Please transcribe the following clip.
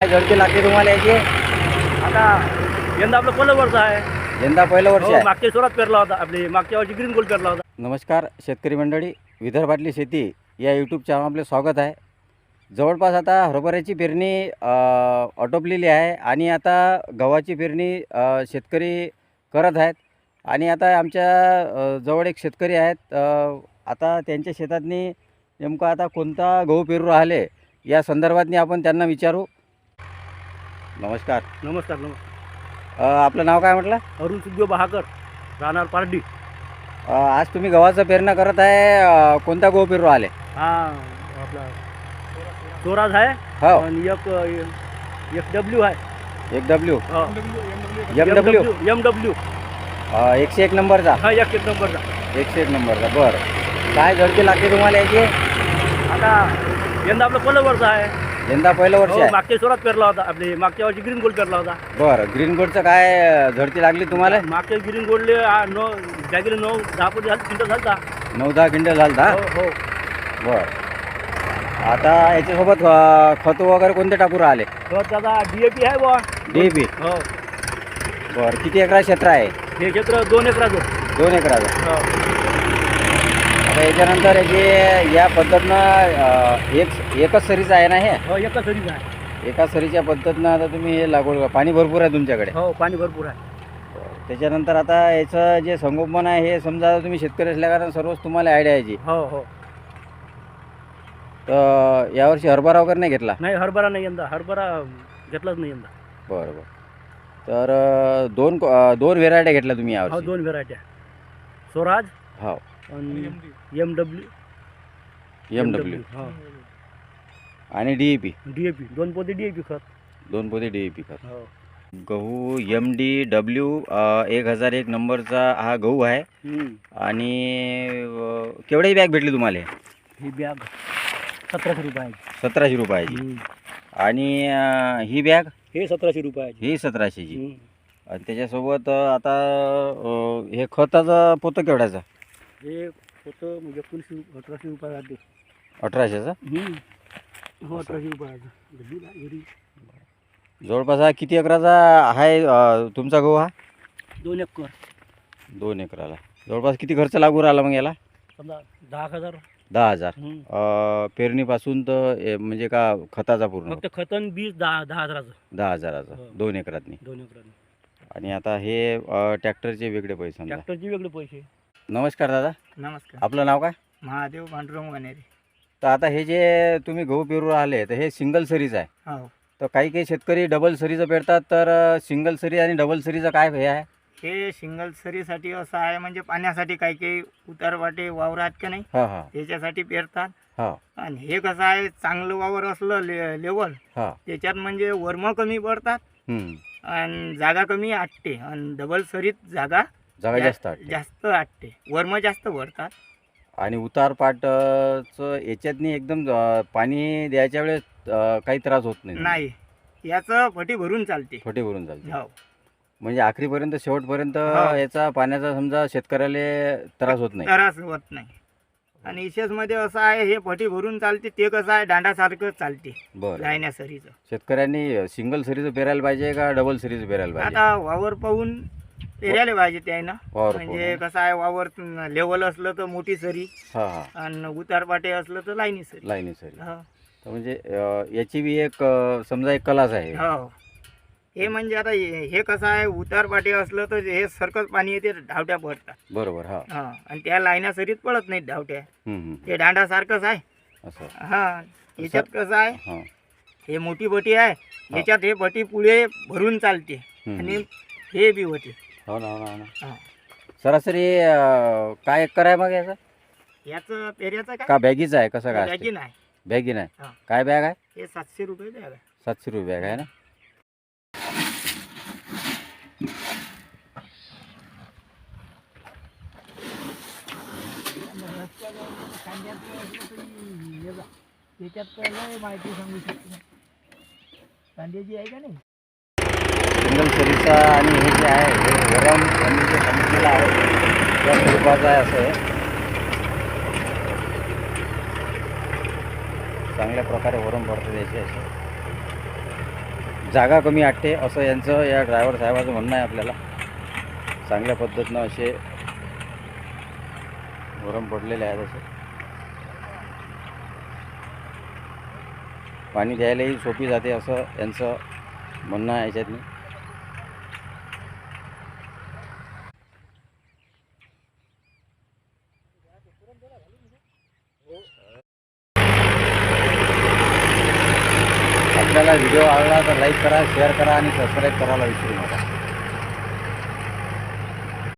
झडती लागते तुम्हाला याची. आता यंदा आपलं पहिलं वर्ष आहे. यंदा पहिलं वर्ष हो, आहे. मागच्या स्वरात पेरला होता आपली मागच्या वर्षी ग्रीन गोल्ड पेरला होता. नमस्कार शेतकरी मंडळी विदर्भातली शेती या यूट्यूब चॅनल आपले स्वागत आहे. जवळपास आता हरभऱ्याची पेरणी अ, आटोपलेली आहे आणि आता गव्हाची पेरणी अ, शेतकरी करत आहेत. आणि आता आमच्या अ, जवळ एक शेतकरी आहेत. अ, आता त्यांच्या शेतातनी नेमकं आता कोणता गहू पेरू राहिले या संदर्भातनी आपण त्यांना विचारू. नमस्कार. नमस्कार नमस्कार. अ, आपलं नाव काय म्हटलं? अरुण सुखदेव बहाकर राहणार पारडी. अ, आज तुम्ही गव्हाचं पेरणं करत आहे अ, कोणता गहू पेरू राहिले हा आपला स्वराज आहे हो. आणि एक एक डब्ल्यू आहे. एक डब्ल्यू हो. एम डब्ल्यू एम डब्ल्यू एकशे एक नंबरचा? हा एक एक नंबरचा. एकशे एक नंबरचा बरं. काय झडती लागते तुम्हाला याची? आता यंदा आपलं पहिलं वर्ष आहे. यंदा पहिलं वर्ष हो, आहे. मागच्या स्वरात पेरला होता. आपली मागच्या वर्षी ग्रीन गोल्ड पेरला होता. बरं ग्रीन गोल्डचं काय झडती लागली तुम्हाला? मागच्या ग्रीन गोल्डले आ, नऊ जागेला नऊ दहा पोते झालं क्विंटल झालता. नऊ दहा क्विंटल झालं हा हो. बरं. आता याच्यासोबत अ, खतं वगैरे कोणते टाकू राहिले? तर दादा डीएपी आहे बुवा. डी बी हो. बरं किती एकरा क्षेत्र आहे? हे क्षेत्र दोन एकराचं. दोन एकराचं. हो. याच्यानंतर याची या पद्धतीनं एक एकच सरीचं आहे ना हे? हो एका सरीच आहे. एका सरीच्या पद्धतीनं आता तुम्ही हे लागवड पाणी भरपूर आहे तुमच्याकडे. हो पाणी भरपूर आहे. त्याच्यानंतर आता याचं जे संगोपन आहे हे समजा तुम्ही शेतकरी असल्या कारण सर्वच तुम्हाला आयडिया यायची हो हो. तर यावर्षी हरभरा वगैरे नाही घेतला? नाही हरभरा नाही यंदा. हरभरा घेतलाच नाही यंदा. बरं बरं. तर अं, दोन क- अं, दोन व्हेरायट्या घेतल्या तुम्ही हो यावर्षी दोन व्हेरायटी स्वराज हो. आणि एम डब्ल्यू एम डब्ल्यू हो. आणि डी ई पी डीएपी दोन पोते डीएपी खत. दोन पोते डी ई पी खत. हो. गहू एम डी डब्ल्यू एक हजार एक नंबरचा हा गहू आहे. हम्म. आणि अं, केवढी बॅग भेटली तुम्हाला? ही बॅग सतराशे रुपयाची. सतराशे रुपयाची. हम्म. आणि अं, ही बॅग? हे सतराशे रुपयाची. ही सतराशेची. हम्म. आणि त्याच्यासोबत अं, आता अं, हे खताचं पोतं केवढ्याचं? हे होतं म्हणजे एकोणीसशे अठराशे रुपयासाठी अठराशेचं? हो अठराशे घरी. जवळपास हा किती एकराचा आहे अं, तुमचा गहू हा? दोन एकर. दोन एकराला. जवळपास किती खर्च लागू राहिला मग याला? समजा दहा एक हजार. दहा हजार. हम्म. अं, पेरणीपासून तर ए, म्हणजे का खताचा पूर्ण? फक्त खतन बीज दहा दहा हजाराचं. दहा हजाराचा. हो. दोन एकरातनी. दोन एकराने आणि आता हे अं, ट्रॅक्टरचे वेगळे पैसे समजा. ट्रॅक्टरचे वेगळे पैसे. नमस्कार दादा. नमस्कार. आपलं नाव काय? महादेव पांडुरंग वनेरी. तर आता हे जे तुम्ही गहू पेरू राहिले तर हे सिंगल सरीज आहे. हो. तर काही काही शेतकरी डबल सरीचं पेरतात तर सिंगल सरी आणि डबल सरीचं काय हे आहे? हे सिंगल सरीसाठी असं आहे म्हणजे पाण्यासाठी काही काही उतारवाटे वावर आहेत का नाही? हां हां. त्याच्यासाठी पेरतात. हां. आणि हे कसं आहे चांगलं वावर असलं ले लेवल हां. त्याच्यात म्हणजे वर्म कमी पडतात. हम्म. आणि जागा कमी आटते आणि डबल सरीत जागा जागा जास्त जास्त आटते वर्म जास्त भरतात आणि उतार पाटचं याच्यातनी एकदम अं, पाणी द्यायच्या वेळेस अं, काही त्रास होत नाही. नाही. याचं फटी भरून चालते. छोटे भरून चालते. हो. म्हणजे आखरीपर्यंत शेवटपर्यंत हो. याचा पाण्याचा समजा शेतकऱ्याला त्रास होत नाही. त्रास होत नाही. आणि विशेषमध्ये असं आहे हे फटी भरून चालते ते कसं आहे दांडासारखं चालते. बरं. शेतकऱ्यांनी सिंगल सरीचं पेरायला पाहिजे का डबल सरीचं पेरायला पाहिजे? आता वावर पाहून पेरायला पाहिजे त्यानं म्हणजे. कसं आहे वावर लेवल असलं तर मोठी सरी हा हा. आणि उतारपाटे असलं तर लाईनी सरी. लाईनी सरी. हो. तर म्हणजे अं, याची बी एक अं, समजा एक कलाच आहे. हो. हे म्हणजे आता हे हे कसं आहे उतारपाटे असलं तर हे सरकत पाणी येते धावट्या पडतात. बरोबर हा. हा. आणि त्या लाईना सरीत पडत नाहीत धावट्या. हम्म, हम्म. ते दांडासारखंच आहे. असं. हा. याच्यात कसं आहे हा. हे मोठी बटी आहे. याच्यात हे बटी पुढे भरून चालते. हम्म, आणि. हे बी होते. हो ना हो ना हो ना. हा. सरासरी अं, काय एकर आहे मग याचा? याचं पेऱ्याचं काय? का बॅगीचं आहे? कसं काय असते? बॅगी नाही बॅगी नाही. काय बॅग आहे? हे सातशे रुपये बॅग आहे. सातशे रुपये बॅग आहे ना? त्याच्यात माहिती सांगू शकतो? कांद्याची आहे का नाही? सरीचा आणि हे जे आहे हे गरम यांनी जे सांगितलेलं आहे त्या स्वरूपाचं आहे असं हे. चांगल्या प्रकारे वरून पडतं त्याचे असे. जागा कमी आटते असं यांचं या ड्रायव्हर साहेबाचं म्हणणं आहे आपल्याला. चांगल्या पद्धतीनं असे वरम पडलेले आहेत असे. पाणी द्यायलाही सोपी जाते असं यांचं म्हणणं आहे याच्यातनी. तुम्हाला व्हिडिओ आवडला तर लाईक करा शेअर करा आणि सबस्क्राईब करायला विसरू नका.